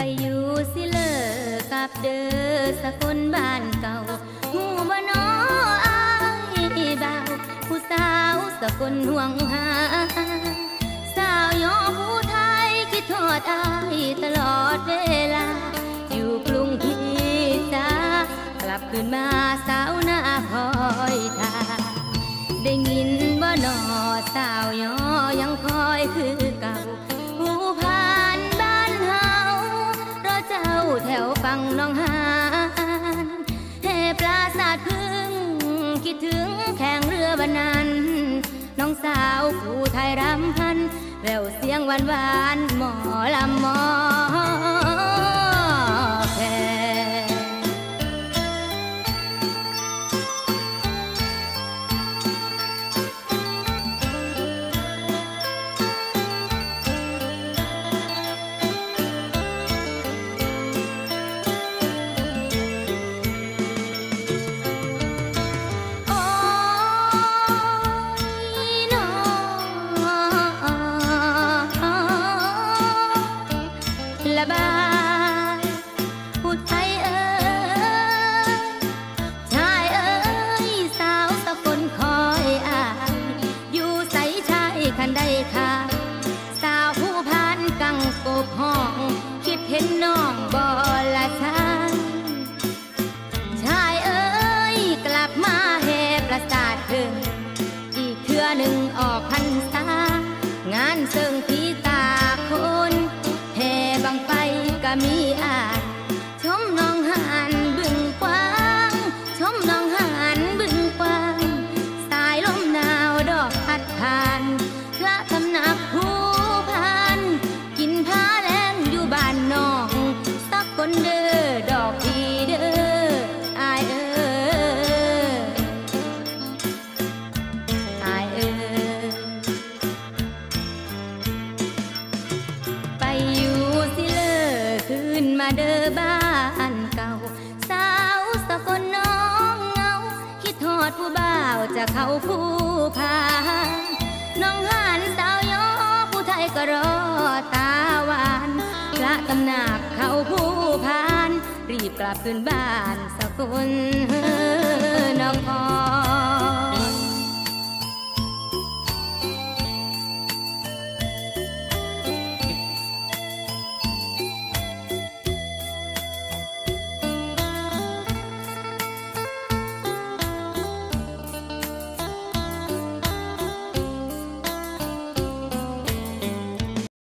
ไปอยู่สิเลอกับเด้อสกลบ้านเก่าหูบ่น้ออายบ่าผู้สาวสกลห่วงหา สาวยอผู้ไทยคิดทอดอายตลอดเวลา อยู่กรุงที่จ้ากลับคืนมาสาวหน้าคอยทาได้ยินบ่หนอสาวยอยังคอยคือ แถวฝั่งน้องหานเฮปราสาทพึ่ง คิดถึงแข่งเรือบันนั้น น้องสาวผู้ไทยรำพัน แววเสียงหวานหวานหมอลำหมอ ห็นน้องบอละชายชายเอ้ยกลับมาแห่ประสาทเถิงอีกเทื่อหนึ่งออกพันตางานเสิงพีตาคนแห่บังไฟก็มีอา นเด้อดอกพีเด้ออายเอ้อายเอ้ยไปอยู่สิเลอคืนมาเด้อบ้านเก่า สาวสกลน้องเหงา คิดทอดผู้บ่าวจะเข้าผู้พา ตำหนักเขาผู้พาน รีบกลับคืนบ้านสกุลนคร